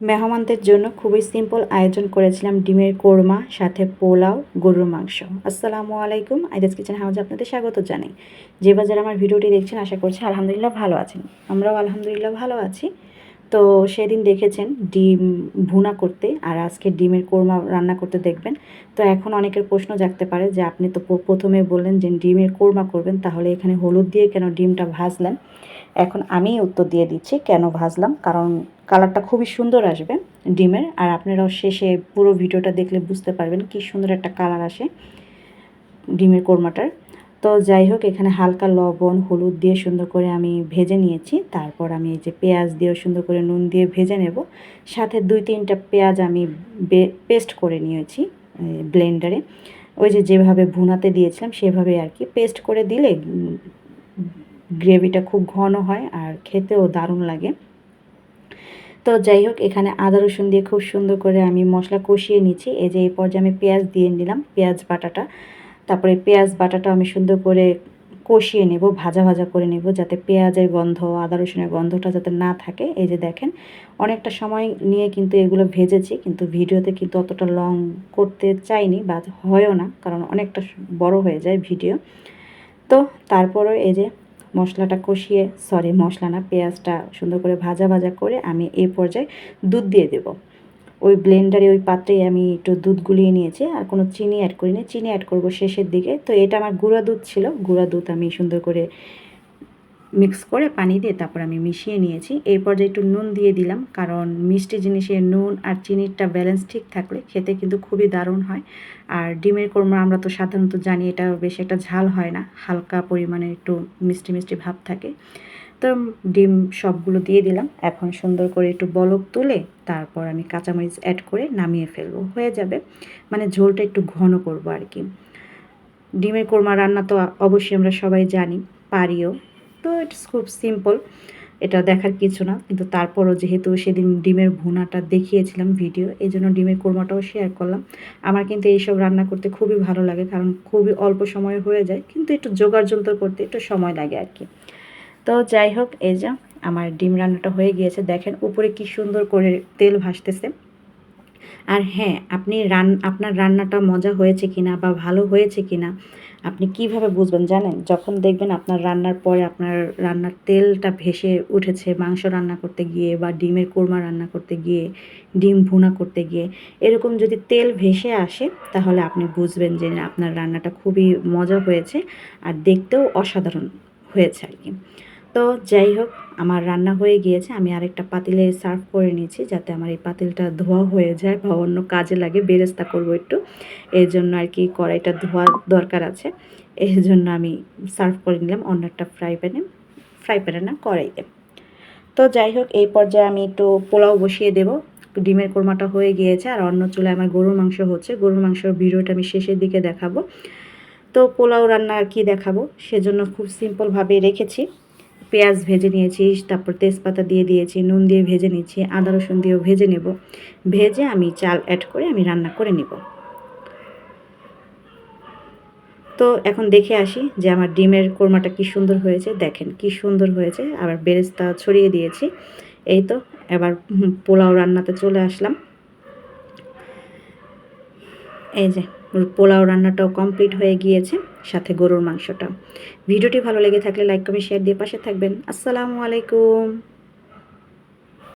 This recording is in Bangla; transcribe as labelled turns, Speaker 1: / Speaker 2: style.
Speaker 1: মেহমানদের জন্য খুবই সিম্পল আয়োজন করেছিলাম ডিমের কোরমা, সাথে পোলাও, গরুর মাংস। আসসালামু আলাইকুম, আইদাস কিচেন হাউজে আপনাদের স্বাগত জানাই। যে বাজার আমার ভিডিওটি দেখছেন, আশা করছি আলহামদুলিল্লাহ ভালো আছেন। আমরাও আলহামদুলিল্লাহ ভালো আছি। তো সেদিন দেখেছেন ডিম ভুনা করতে, আর আজকে ডিমের কোরমা রান্না করতে দেখবেন। তো এখন অনেকের প্রশ্ন জাগতে পারে যে, আপনি তো প্রথমে বললেন যে, ডিমের কোরমা করবেন, তাহলে এখানে হলুদ দিয়ে কেন ডিমটা ভাজলেন? এখন আমি উত্তর দিয়ে দিচ্ছি, কেন ভাজলাম? কারণ কালারটা খুবই সুন্দর আসবে ডিমের, আর আপনারাও শেষে পুরো ভিডিওটা দেখলে বুঝতে পারবেন কি সুন্দর একটা কালার আসে ডিমের কোরমাটার। তো যাই হোক, এখানে হালকা লবণ, হলুদ দিয়ে সুন্দর করে আমি ভেজে নিয়েছি। তারপর আমি এই যে পেঁয়াজ দিয়েও সুন্দর করে নুন দিয়ে ভেজে নেব। সাথে দুই তিনটা পেঁয়াজ আমি পেস্ট করে নিয়েছি ব্লেন্ডারে। ওই যে যেভাবে ভুনাতে দিয়েছিলাম, সেভাবে আর কি পেস্ট করে দিলে গ্রেভিটা খুব ঘন হয় আর খেতেও দারুণ লাগে। তো যাই হোক, এখানে আদা, রসুন দিয়ে খুব সুন্দর করে আমি মশলা কষিয়ে নিচ্ছি। এই যে এই পর্যায়ে আমি পেঁয়াজ দিয়ে নিলাম, পেঁয়াজ বাটাটা। তারপরে পেঁয়াজ বাটাটা আমি সুন্দর করে কষিয়ে নেব, ভাজা ভাজা করে নেব, যাতে পেঁয়াজের গন্ধ, আদা, রসুনের গন্ধটা যাতে না থাকে। এই যে দেখেন, অনেকটা সময় নিয়ে কিন্তু এগুলো ভেজেছি, কিন্তু ভিডিওতে কিন্তু অতটা লং করতে চাইনি বা হয়ও না, কারণ অনেকটা বড় হয়ে যায় ভিডিও। তো তারপরে এই যে মশলাটা কষিয়ে সরি মশলা না, পেঁয়াজটা সুন্দর করে ভাজা ভাজা করে আমি এই পর্যায়ে দুধ দিয়ে দেব। ওই ব্লেন্ডারে ওই পাত্রেই আমি একটু দুধ গুলিয়ে নিয়েছি, আর কোনো চিনি অ্যাড করিনি। চিনি অ্যাড করব শেষের দিকে। তো এটা আমার গুঁড়া দুধ ছিল। গুঁড়া দুধ আমি সুন্দর করে মিক্স করে পানি দিয়ে তারপর আমি মিশিয়ে নিয়েছি। এই পর্যায়ে একটু নুন দিয়ে দিলাম, কারণ মিষ্টি জিনিসে নুন আর চিনিরটা ব্যালেন্স ঠিক থাকলে খেতে কিন্তু খুবই দারুণ হয়। আর ডিমের কোরমা আমরা তো সাধারণত জানি এটা বেশি একটা ঝাল হয় না, হালকা পরিমাণে একটু মিষ্টি মিষ্টি ভাব থাকে। তো ডিম সবগুলো দিয়ে দিলাম, এখন সুন্দর করে একটু বলক তুলে তারপর আমি কাঁচামরিচ অ্যাড করে নামিয়ে ফেলব, হয়ে যাবে। মানে ঝোলটা একটু ঘন করব আর কি। ডিমের কোরমা রান্না তো অবশ্যই আমরা সবাই জানি, পারিও। তো ইটস খুব সিম্পল এটা দেখার কিছু না। কিন্তু তারপরও যেহেতু সেদিন ডিমের ভুনাটা দেখিয়েছিলাম ভিডিও এই জন্য ডিমের কোরমাটাও শেয়ার করলাম। আমার কিন্তু এইসব রান্না করতে খুবই ভালো লাগে, কারণ খুবই অল্প সময় হয়ে যায়, কিন্তু একটু জোগাড় যন্ত্র করতে একটু সময় লাগে আর কি। তো যাই হোক, এই যে আমার ডিম রান্নাটা হয়ে গিয়েছে। দেখেন উপরে কি সুন্দর করে তেল ভাসতেছে। আর হ্যাঁ আপনি রান, আপনার রান্নাটা মজা হয়েছে কিনা বা ভালো হয়েছে কিনা, আপনি কীভাবে বুঝবেন জানেন? যখন দেখবেন আপনার রান্নার পরে আপনার রান্নার তেলটা ভেসে উঠেছে, মাংস রান্না করতে গিয়ে বা ডিমের কোরমা রান্না করতে গিয়ে, ডিম ভুনা করতে গিয়ে, এরকম যদি তেল ভেসে আসে, তাহলে আপনি বুঝবেন যে আপনার রান্নাটা খুবই মজা হয়েছে আর দেখতেও অসাধারণ হয়েছে আর কি। তো যাই হোক, আমার রান্না হয়ে গিয়েছে। আমি আরেকটা পাতিলে সার্ভ করে নিয়েছি যাতে আমার এই পাতিলটা ধোয়া হয়ে যায় বা অন্য কাজে লাগে, বেরেস্তা করব একটু। এই জন্য আর কি কড়াইটা ধোয়া দরকার আছে। এই জন্য আমি সার্ভ করে নিলাম অন্য একটা ফ্রাই প্যানে। ফ্রাই প্যানে না, কড়াইতে। তো যাই হোক, এই পর্যায়ে আমি একটু পোলাও বসিয়ে দেবো। ডিমের কোরমাটা হয়ে গিয়েছে আর অন্য চুলায় আমার গরুর মাংস হচ্ছে। গরুর মাংসর ভিডিওটা আমি শেষের দিকে দেখাবো। তো পোলাও রান্না আর কি দেখাবো, সেজন্য খুব সিম্পলভাবে রেখেছি। পেঁয়াজ ভেজে নিয়েছি, তারপর তেজপাতা দিয়ে দিয়েছি, নুন দিয়ে ভেজে নিচ্ছি, আদা রসুন দিয়েও ভেজে নেব। ভেজে আমি চাল অ্যাড করে আমি রান্না করে নেব। তো এখন দেখে আসি যে আমার ডিমের কোরমাটা কি সুন্দর হয়েছে। দেখেন কি সুন্দর হয়েছে। আবার বেরেস্তা ছড়িয়ে দিয়েছি। এই তো, এবার পোলাও রান্নাতে চলে আসলাম। এই যে, পোলাও রান্নাটাও কমপ্লিট হয়ে গিয়েছে, সাথে গরুর মাংসটা। ভিডিওটি ভালো লেগে থাকলে লাইক কমেন্ট শেয়ার দিয়ে পাশে থাকবেন। আসসালামু আলাইকুম।